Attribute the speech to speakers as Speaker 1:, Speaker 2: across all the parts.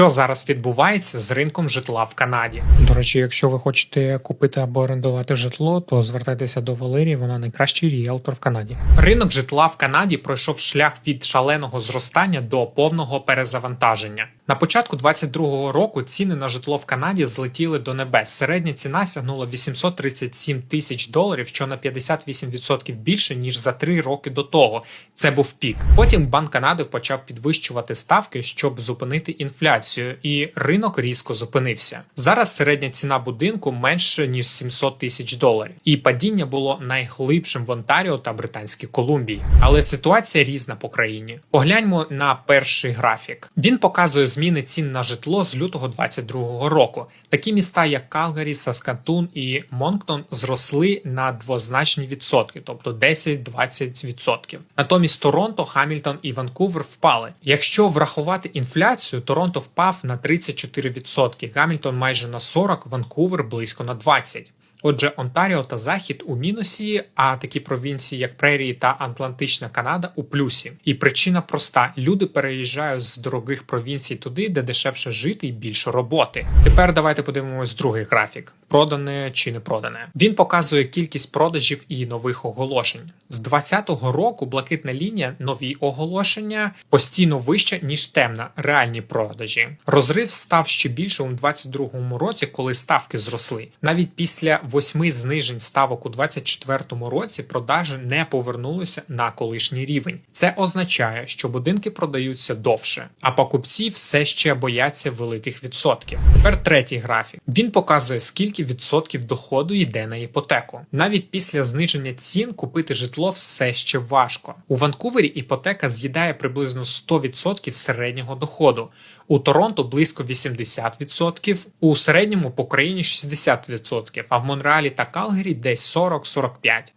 Speaker 1: Що зараз відбувається з ринком житла в Канаді? До речі, якщо ви хочете купити або орендувати житло, то звертайтеся до Валерії. Вона найкращий ріелтор в Канаді. Ринок житла в Канаді пройшов шлях від шаленого зростання до повного перезавантаження. На початку 22-го року ціни на житло в Канаді злетіли до небес. Середня ціна сягнула 837 тисяч доларів, що на 58% більше ніж за три роки до того. Це був пік. Потім Банк Канади почав підвищувати ставки, щоб зупинити інфляцію, і ринок різко зупинився. Зараз середня ціна будинку менше ніж 700 тисяч доларів, і падіння було найглибшим в Онтаріо та Британській Колумбії. Але ситуація різна по країні. Погляньмо на перший графік. Він показує зміни цін на житло з лютого 22-го року. Такі міста, як Калгарі, Саскатун і Монктон, зросли на двозначні відсотки, тобто 10-20%. Натомість Торонто, Хамільтон і Ванкувер впали. Якщо врахувати інфляцію, Торонто впав на 34%, Гамільтон майже на 40%, Ванкувер близько на 20%. Отже, Онтаріо та Захід у мінусі, а такі провінції, як Прерії та Атлантична Канада, у плюсі. І причина проста: люди переїжджають з дорогих провінцій туди, де дешевше жити і більше роботи. Тепер давайте подивимось другий графік: продане чи не продане. Він показує кількість продажів і нових оголошень. З 2020 року блакитна лінія нові оголошення постійно вища, ніж темна, реальні продажі. Розрив став ще більше у 2022 році, коли ставки зросли. Навіть після восьми знижень ставок у 2024 році продажі не повернулися на колишній рівень. Це означає, що будинки продаються довше, а покупці все ще бояться великих відсотків. Тепер третій графік. Він показує, скільки відсотків доходу йде на іпотеку. Навіть після зниження цін купити житло все ще важко. У Ванкувері іпотека з'їдає приблизно 100% середнього доходу. У Торонто близько 80%, у середньому по країні 60%, а в Монреалі та Калгарі десь 40-45%.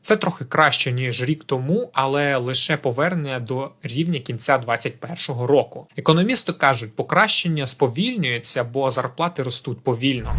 Speaker 1: Це трохи краще ніж рік тому, але лише повернення до рівня кінця 2021 року. Економісти кажуть, покращення сповільнюється, бо зарплати ростуть повільно.